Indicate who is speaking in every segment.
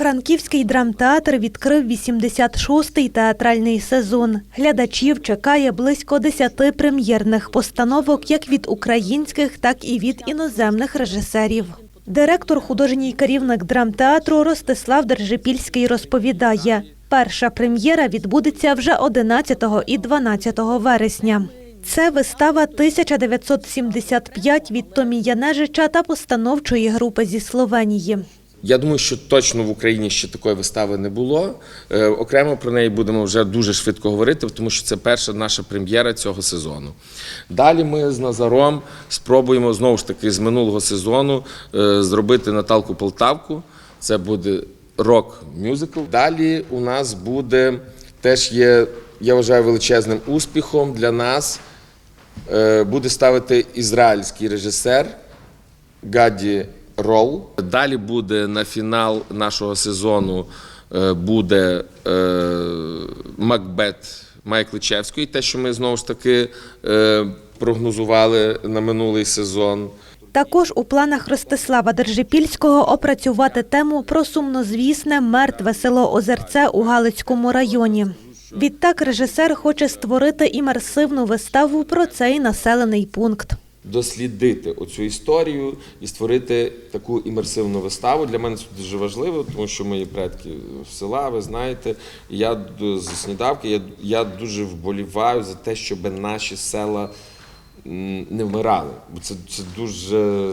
Speaker 1: Франківський драмтеатр відкрив 86-й театральний сезон. Глядачів чекає близько 10 прем'єрних постановок як від українських, так і від іноземних режисерів. Директор, художній керівник драмтеатру Ростислав Держипільський розповідає, перша прем'єра відбудеться вже 11 і 12 вересня. Це вистава 1975 від Томі Янежича та постановчої групи зі Словенії.
Speaker 2: Я думаю, що точно в Україні ще такої вистави не було. Е, Окремо про неї будемо вже дуже швидко говорити, тому що це перша наша прем'єра цього сезону. Далі ми з Назаром спробуємо знову ж таки з минулого сезону е, зробити Наталку Полтавку. Це буде рок-мюзикл. Далі у нас буде теж є, я вважаю, величезним успіхом для нас. Е, Буде ставити ізраїльський режисер Гаді Рол. Далі буде на фінал нашого сезону е, буде е, Макбет Майкличевської, те, що ми знову ж таки е, прогнозували на минулий сезон.
Speaker 1: Також у планах Ростислава Держипільського опрацювати тему про сумнозвісне мертве село Озерце у Галицькому районі. Відтак режисер хоче створити імерсивну виставу про цей населений пункт.
Speaker 2: Дослідити оцю історію і створити таку імерсивну виставу. Для мене це дуже важливо, тому що мої предки з села, ви знаєте. Я з сніданки, я, я дуже вболіваю за те, щоб наші села не вмирали. Бо це, це дуже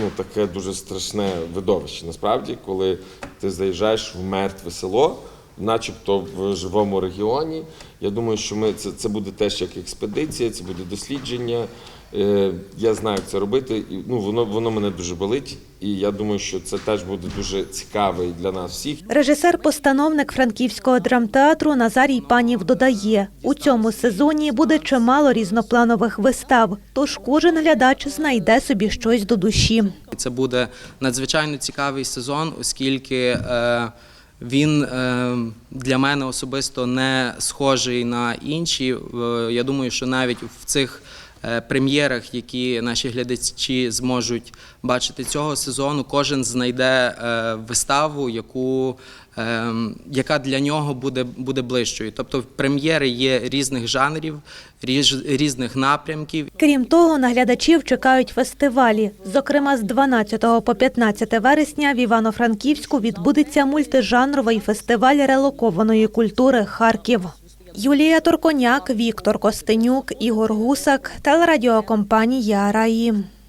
Speaker 2: ну, таке дуже страшне видовище. Насправді, коли ти заїжджаєш в мертве село. Начебто в живому регіоні. Я думаю, що ми це, це буде теж як експедиція, це буде дослідження. Е, я знаю, як це робити. І, ну, воно, воно мене дуже болить. І я думаю, що це теж буде дуже цікаво і для нас всіх.
Speaker 1: Режисер-постановник франківського драмтеатру Назарій Панів додає, у цьому сезоні буде чимало різнопланових вистав, тож кожен глядач знайде собі щось до душі.
Speaker 3: Це буде надзвичайно цікавий сезон, оскільки е, він е, для мене особисто не схожий на інші. Е, Я думаю, що навіть в цих прем'єрах, які наші глядачі зможуть бачити цього сезону, кожен знайде е, виставу, яку, е, яка для нього буде, буде ближчою. Тобто прем'єри є різних жанрів, різ- різних напрямків.
Speaker 1: Крім того, на глядачів чекають фестивалі. Зокрема, з 12 по 15 вересня в Івано-Франківську відбудеться мультижанровий фестиваль релокованої культури Харків. Юлія Торконяк, Віктор Костенюк, Ігор Гусак, телерадіокомпанія Раї.